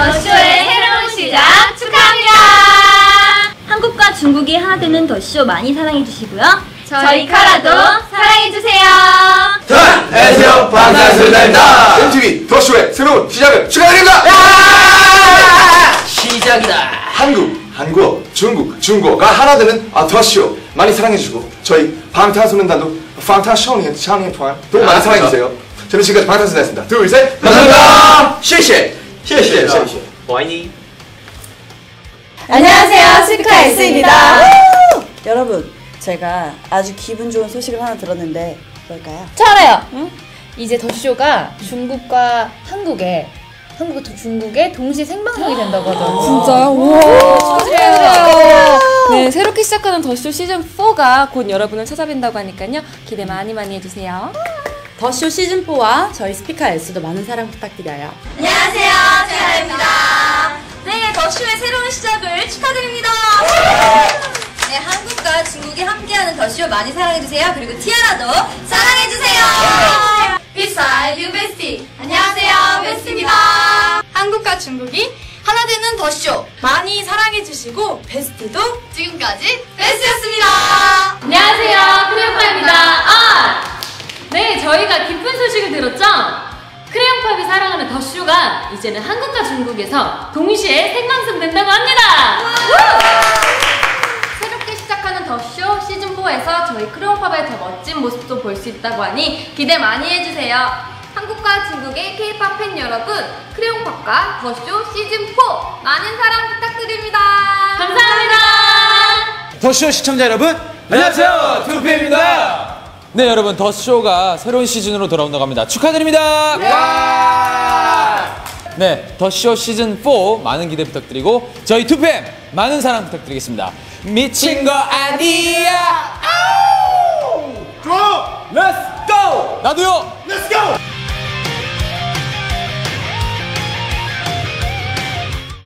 더쇼의 새로운 시작 축하합니다. 한국과 중국이 하나 되는 더쇼 많이 사랑해 주시고요. 저희 카라도 사랑해 주세요. 안녕하세요. 반갑습니다. MTV 더쇼의 새로운 시작을 축하드립니다. 시작이다. 한국, 한국, 중국, 중국가 하나 되는 아, 더쇼 많이 사랑해 주시고 저희 방탄소년단도 방탄소년 도 많이 아, 사랑해 주세요. 저는 지금까지 방탄소년단이었습니다. 둘, 셋, 감사합니다. 谢谢。谢谢,谢谢. 와이니. 안녕하세요 스피카 S입니다 여러분 제가 아주 기분 좋은 소식을 하나 들었는데 뭘까요? 저 알아요. 이제 더쇼가 중국과 한국에 한국과 중국에 동시 생방송이 된다고 하더라고요. 진짜요? 우와 축하드려요. 네 새롭게 시작하는 더쇼 시즌 4가 곧 여러분을 찾아뵌다고 하니까요 기대 많이 많이 해주세요. 더쇼 시즌4와 저희 스피카 S도 많은 사랑 부탁드려요 안녕하세요. 제아입니다. 네, 더쇼의 새로운 시작을 축하드립니다. 네, 한국과 중국이 함께하는 더쇼 많이 사랑해주세요. 그리고 티아라도 사랑해주세요. 비싸 유베스티 안녕하세요 베스티입니다. 한국과 중국이 하나 되는 더쇼 많이 사랑해 주시고 베스티도 지금까지 베스트였습니다. 안녕하세요 크레용팝입니다. 아, 네 저희가 기쁜 소식을 들었죠? 크레용팝이 사랑하는 더쇼가 이제는 한국과 중국에서 동시에 생방송 된다고 합니다. 새롭게 시작하는 더쇼 시즌4에서 저희 크레용팝의 더 멋진 모습도 볼 수 있다고 하니 기대 많이 해주세요. 한국과 중국의 K-팝 팬 여러분, 크레용팝과 더쇼 시즌4 많은 사랑 부탁드립니다. 감사합니다. 더쇼 시청자 여러분 안녕하세요 투피입니다 네 여러분 더쇼가 새로운 시즌으로 돌아온다고 합니다. 축하드립니다! 네 더쇼 시즌 4 많은 기대 부탁드리고 저희 투팸 많은 사랑 부탁드리겠습니다. 미친 거 아니야! 좋아 렛츠 고 나도요